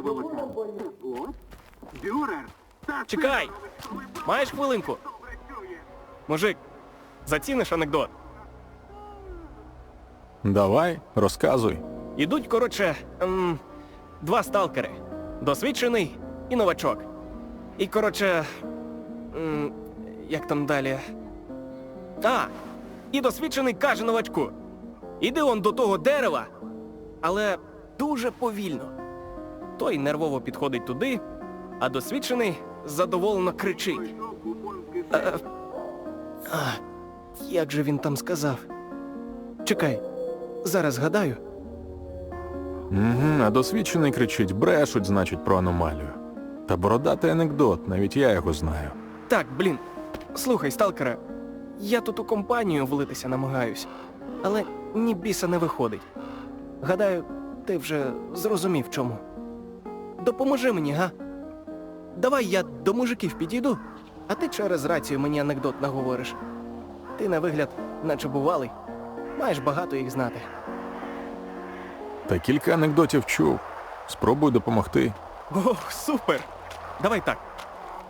виявилося. От. Бюрер! Та Чекай! Маєш хвилинку? Мужик, заціниш анекдот. Давай, розказуй. Ідуть, коротше, ем, два сталкери. Досвідчений і новачок. І, коротше. Ем, як там далі? А! І досвідчений каже новачку. Іди он до того дерева, але дуже повільно. Той нервово підходить туди, а досвідчений задоволено кричить. Е, а, як же він там сказав? Чекай, зараз згадаю. Угу, а досвідчений кричить, брешуть, значить, про аномалію. Та бородатий анекдот, навіть я його знаю. Так, блін. Слухай, сталкере, я тут у компанію влитися намагаюсь, але ні біса не виходить. Гадаю, ти вже зрозумів чому. Допоможи мені, га? Давай я до мужиків підійду, а ти через рацію мені анекдот наговориш. Ти на вигляд, наче бувалий, маєш багато їх знати. Та кілька анекдотів чув. Спробуй допомогти. О, супер! Давай так.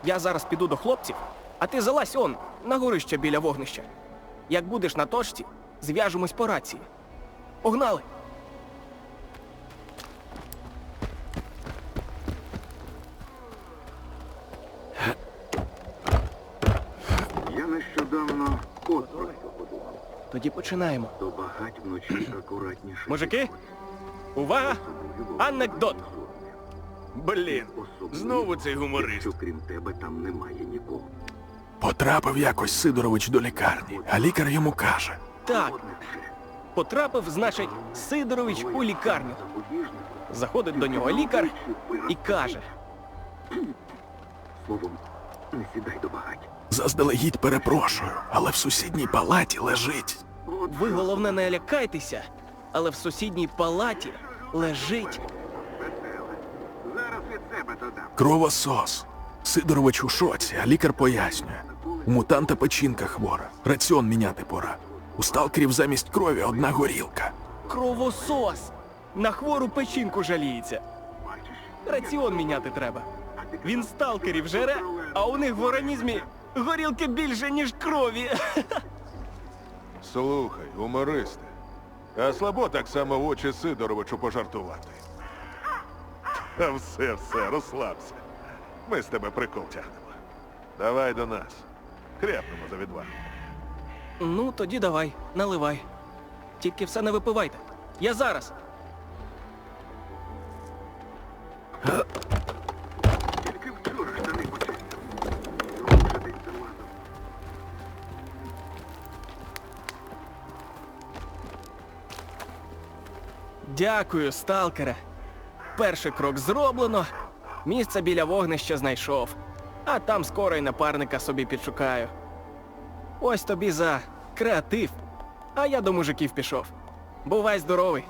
Я зараз піду до хлопців, а ти залазь он, на горище біля вогнища. Як будеш на точці, зв'яжемось по рації. Погнали! Я нещодавно от про що подумав. Тоді починаємо. До багать вночі акуратніше. Мужики, увага! Анекдот! Блін, знову цей гуморист. Що крім тебе там немає нікого. Потрапив якось Сидорович до лікарні, а лікар йому каже: Так, потрапив, значить, Сидорович у лікарню. Заходить до нього лікар і каже: Словом, не сідай до багать. заздалегідь перепрошую, але в сусідній палаті лежить. Ви головне не лякайтеся, але в сусідній палаті лежить. Зараз від себе додам. Кровосос. Сидорович у шоці, а лікар пояснює. У мутанта печінка хвора. Раціон міняти пора. У сталкерів замість крові одна горілка. Кровосос! На хвору печінку жаліється. Раціон міняти треба. Він сталкерів жере, а у них в організмі горілки більше, ніж крові. Слухай, гумористи. А слабо так само в очі Сидоровичу пожартувати. Та все, все, розслабся. Ми з тебе прикол тягнемо. Давай до нас. Хряпнемо за відвагу. Ну, тоді давай, наливай. Тільки все не випивайте. Я зараз. Дякую, сталкере. Перший крок зроблено. Місце біля вогнища знайшов. А там скоро й напарника собі підшукаю. Ось тобі за креатив. А я до мужиків пішов. Бувай здоровий.